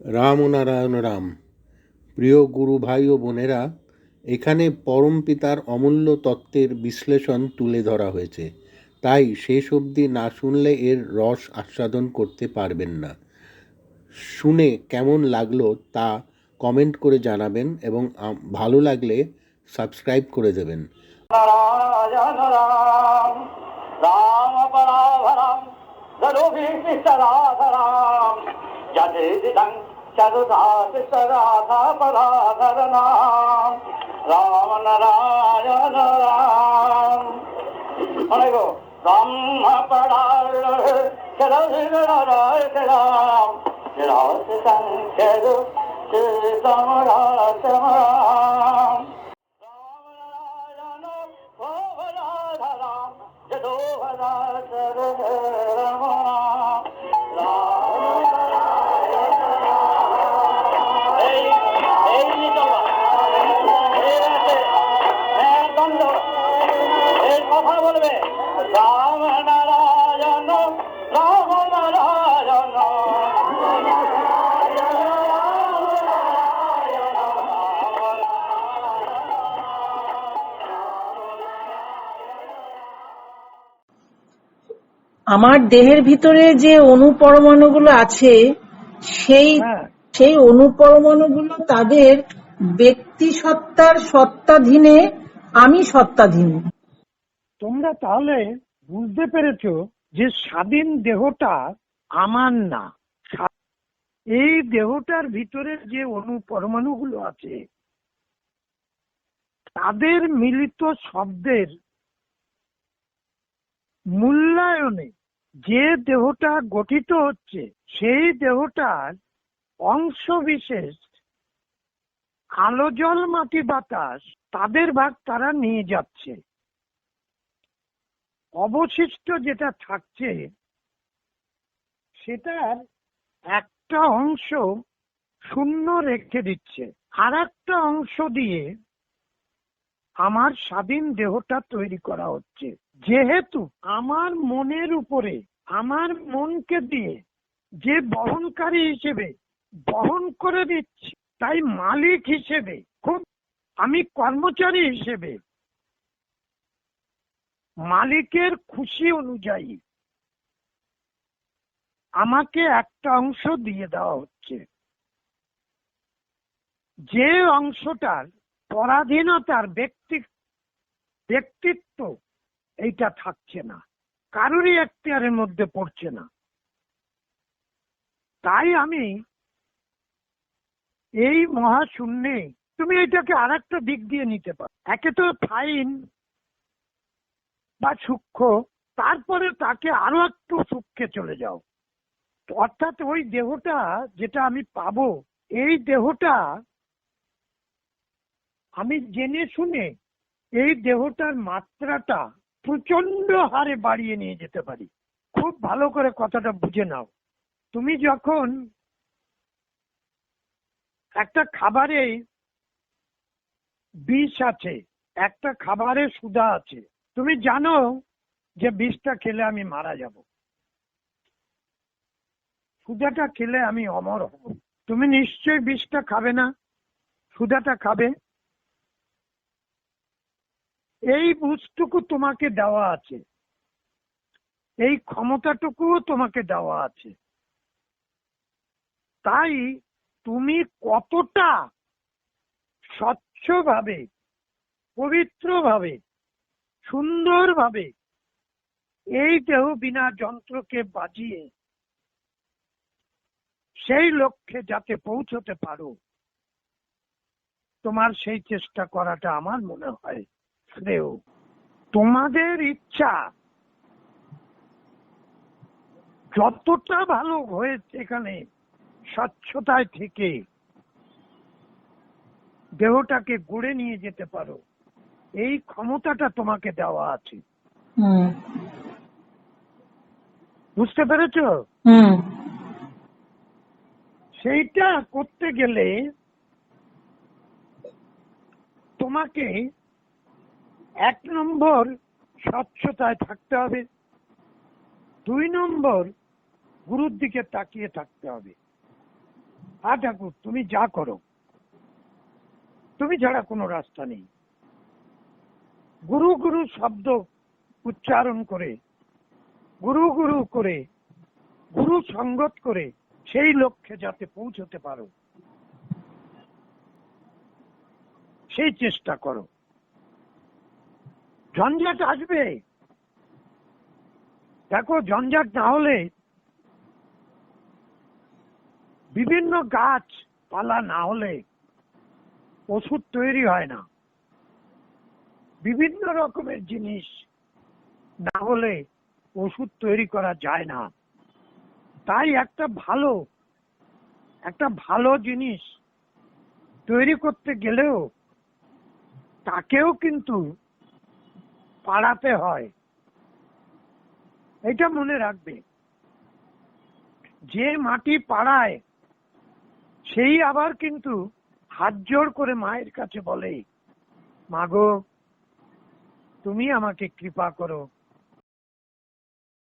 রাম ও নারায়ণ রাম প্রিয় গুরু ভাই ও বোনেরা এখানে পরম পিতার অমূল্য তত্ত্বের বিশ্লেষণ তুলে ধরা হয়েছে তাই শেষ অবধি না শুনলে এর রস আস্বাদন করতে পারবেন না শুনে কেমন লাগল তা কমেন্ট করে জানাবেন এবং ভালো লাগলে সাবস্ক্রাইব করে দেবেন Narayan Ram da lo vi vi sa ja de de dang cha ro da se sa ra da pa ra da ram na ra go ram ma pa da ra cha ra se ra ra ra se ra ra se sa ಸರ್ವ আমার দেহের ভিতরে যে অনুপরমাণুগুলো আছে সেই হ্যাঁ। সেই অনুপরমাণুগুলো তাদের ব্যক্তি সত্তার সত্তাধীনে আমি সত্তাধীন তোমরা তাহলে বুঝতে পেরেছ যে স্বাধীন দেহটা আমার না এই দেহটার ভিতরে যে অণু পরমাণুগুলো আছে তাদের মিলিত শব্দের মূল্যায়নে যে দেহটা গঠিত হচ্ছে, সেই দেহটার অংশ বিশেষ আলো জল, মাটি, বাতাস, তাদের ভাগ তারা নিয়ে যাচ্ছে। অবশিষ্ট যেটা থাকছে, সেটার একটা অংশ শূন্য রেখে দিচ্ছে। আর একটা অংশ দিয়ে আমার স্বাধীন দেহটা তৈরি করা হচ্ছে। যেহেতু আমার মনের উপরে আমার মনকে দিয়ে যে বহনকারী হিসেবে বহন করে দিচ্ছি, তাই মালিক হিসেবে, খুব আমি কর্মচারী হিসেবে, মালিকের খুশি অনুযায়ী আমাকে একটা অংশ দিয়ে দেওয়া হচ্ছে। যে অংশটার পরাধীনতার ব্যক্তি, ব্যক্তিত্ব এইটা থাকছে না। কারোরই এখতিয়ারের মধ্যে পড়ছে না। তাই আমি এই মহাশূন্যে তুমি এটাকে আর একটা দিক দিয়ে নিতে পারো। একে তো ফাইন বা সূক্ষ্ম, তারপরে তাকে আরও একটু সূক্ষ্মে চলে যাও। অর্থাৎ ওই দেহটা যেটা আমি পাবো, এই দেহটা আমি জেনে শুনে এই দেহটার মাত্রাটা প্রচণ্ড হারে বাড়িয়ে নিয়ে যেতে পারি। খুব ভালো করে কথাটা বুঝে নাও। তুমি যখন একটা খাবারে বিষ আছে, একটা খাবারে সুদা আছে, তুমি জানো যে বিষটা খেলে আমি মারা যাব। সুদাটা খেলে আমি অমর হব। তুমি নিশ্চয়ই বিষটা খাবে না? সুদাটা খাবে? এই বুঝটুকু তোমাকে দেওয়া আছে। এই ক্ষমতাটুকুও তোমাকে দেওয়া আছে। তাই তুমি কতটা স্বচ্ছভাবে, পবিত্রভাবে, সুন্দরভাবে এই দেহ বিনা যন্ত্রকে বাজিয়ে সেই লক্ষ্যে যাতে পৌঁছতে পারো, তোমার সেই চেষ্টা করাটা আমার মনে হয়। শ্রেয় তোমাদের ইচ্ছা। যতটা ভালো হয়েছে এখানে স্বচ্ছতায় থেকে দেহটাকে গড়ে নিয়ে যেতে পারো। এই ক্ষমতাটা তোমাকে দেওয়া আছে। বুঝতে পেরেছ? সেইটা করতে গেলে তোমাকে এক নম্বর স্বচ্ছতায় থাকতে হবে। দুই নম্বর গুরুর দিকে তাকিয়ে থাকতে হবে। হা ঠাকুর তুমি যা করো, তুমি ছাড়া কোনো রাস্তা নেই। গুরু গুরু শব্দ উচ্চারণ করে, গুরু গুরু করে, গুরু সঙ্গত করে সেই লক্ষ্যে যাতে পৌঁছতে পারো, সেই চেষ্টা করো। ঝঞ্ঝাট আসবে। দেখো, ঝঞ্ঝাট না হলে বিভিন্ন গাছ পালা না হলে ওষুধ তৈরি হয় না। বিভিন্ন রকমের জিনিস না হলে ওষুধ তৈরি করা যায় না। তাই একটা ভালো একটা ভালো জিনিস তৈরি করতে গেলেও তাকেও কিন্তু পাড়াতে হয়। এটা মনে রাখবে। যে মাটি পাড়ায়, সেই আবার কিন্তু হাত জোড় করে মায়ের কাছে বলে মাগো তুমি আমাকে কৃপা করো